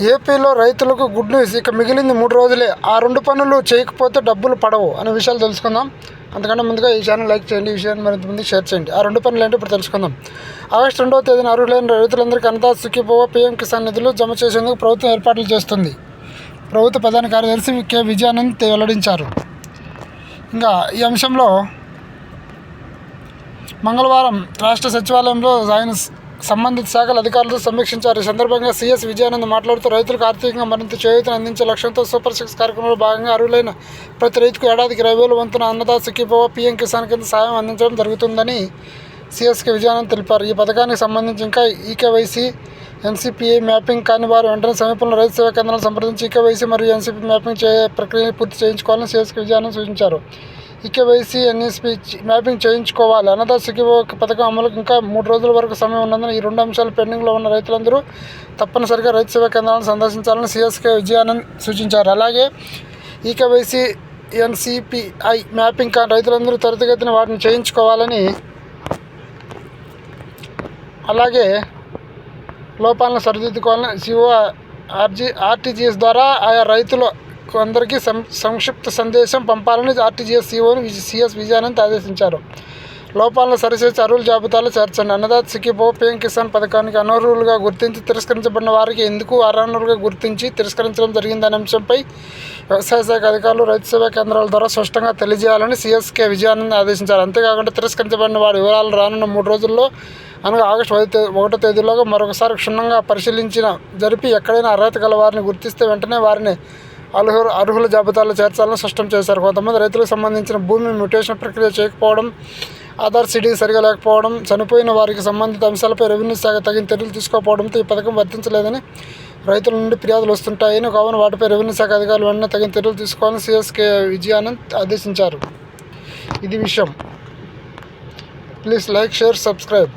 ఏపీలో రైతులకు good news ఇక మిగిలింది మూడు రోజులే. ఆ రెండు పనులు చేయకపోతే డబ్బులు పడవు అనే విషయాలు తెలుసుకుందాం. అంతకంటే ముందుగా ఈ ఛానల్ లైక్ చేయండి. ఈ విషయాన్ని మరింత ముందు షేర్ చేయండి. ఆ రెండు పనులు ఏంటో ఇప్పుడు తెలుసుకుందాం. ఆగస్టు రెండవ తేదీన అర్హులైన రైతులందరికీ అన్నదాత సుఖీపోవ పీఎం కిసాన్ నిధులు జమ చేసేందుకు ప్రభుత్వం ఏర్పాట్లు చేస్తుంది. ప్రభుత్వ ప్రధాన కార్యదర్శి కె. విజయానంద్ వెల్లడించారు. ఇంకా ఈ అంశంలో మంగళవారం రాష్ట్ర సచివాలయంలో ఆయన సంబంధిత శాఖల అధికారులతో సమీక్షించారు. ఈ సందర్భంగా సీఎస్ విజయానంద్ మాట్లాడుతూ రైతులకు ఆర్థికంగా మరింత చేయూతను అందించే లక్ష్యంతో సూపర్ సిక్స్ కార్యక్రమంలో భాగంగా అర్హులైన ప్రతి రైతుకు ఏడాదికి ఇరవై వేల వంతున అన్నదాత సిక్కిపోవ పీఎం కిసాన్ కింద సాయం అందించడం జరుగుతుందని సిఎస్కే విజయానంద్ తెలిపారు. ఈ పథకానికి సంబంధించి ఇంకా ఈకేవైసీ ఎన్సీపీఐ మ్యాపింగ్ కాని వారు వెంటనే సమీపంలో రైతు సేవా కేంద్రాలను సంప్రదించి ఈకేవైసీ మరియు ఎన్సీపీ మ్యాపింగ్ చే ప్రక్రియను పూర్తి చేయించుకోవాలని సిఎస్కే విజయానంద్ సూచించారు. ఈకేవైసీ ఎన్ఎస్పీ మ్యాపింగ్ చేయించుకోవాలి. అనదా సుఖీభవ పథకం అమలుకు ఇంకా మూడు రోజుల వరకు సమయం ఉన్నందున ఈ రెండు అంశాలు పెండింగ్లో ఉన్న రైతులందరూ తప్పనిసరిగా రైతు సేవా కేంద్రాలను సందర్శించాలని సిఎస్కే విజయానంద్ సూచించారు. అలాగే ఈకేవైసీ ఎన్సిపిఐ మ్యాపింగ్ కానీ రైతులందరూ త్వరితగతిన వాటిని చేయించుకోవాలని అలాగే లోపాలను సరిదిద్దుకోవాలని సిఓ ఆర్జీ ఆర్టీజీఎస్ ద్వారా ఆయా రైతుల అందరికీ సం సంక్షిప్త సందేశం పంపాలని ఆర్టీజీఎస్ సీఓను సిఎస్ విజయానంద్ ఆదేశించారు. లోపాలను సరిచేసి అర్హుల జాబితాలో చేర్చండి. అన్నదాత సిక్కిపో పిఎం కిసాన్ పథకానికి అనర్హులుగా గుర్తించి తిరస్కరించబడిన వారికి ఎందుకు అర్హులుగా గుర్తించి తిరస్కరించడం జరిగిందనే అంశంపై వ్యవసాయ శాఖ అధికారులు రైతు సేవా కేంద్రాల ద్వారా స్పష్టంగా తెలియజేయాలని సిఎస్కే విజయానంద్ ఆదేశించారు. అంతేకాకుండా తిరస్కరించబడిన వారి వివరాలు రానున్న మూడు రోజుల్లో అనగా ఆగస్టు ఒకటో ఒకటో తేదీలోగా మరొకసారి క్షుణ్ణంగా పరిశీలించిన జరిపి ఎక్కడైనా అర్హత గల వారిని గుర్తిస్తే వెంటనే వారిని అర్హు అర్హుల జాబితాలో చేర్చాలని స్పష్టం చేశారు. కొంతమంది రైతులకు సంబంధించిన భూమి మ్యూటేషన్ ప్రక్రియ చేయకపోవడం ఆధార్ సీడింగ్ సరిగా లేకపోవడం చనిపోయిన వారికి సంబంధిత అంశాలపై రెవెన్యూ శాఖ తగిన చర్యలు తీసుకోకపోవడంతో ఈ పథకం వర్తించలేదని రైతుల నుండి ఫిర్యాదులు వస్తుంటాయని కావున వాటిపై రెవెన్యూ శాఖ అధికారులు వెంటనే తగిన చర్యలు తీసుకోవాలని సిఎస్కే విజయానంద్ ఆదేశించారు. ఇది విషయం. Please like share subscribe.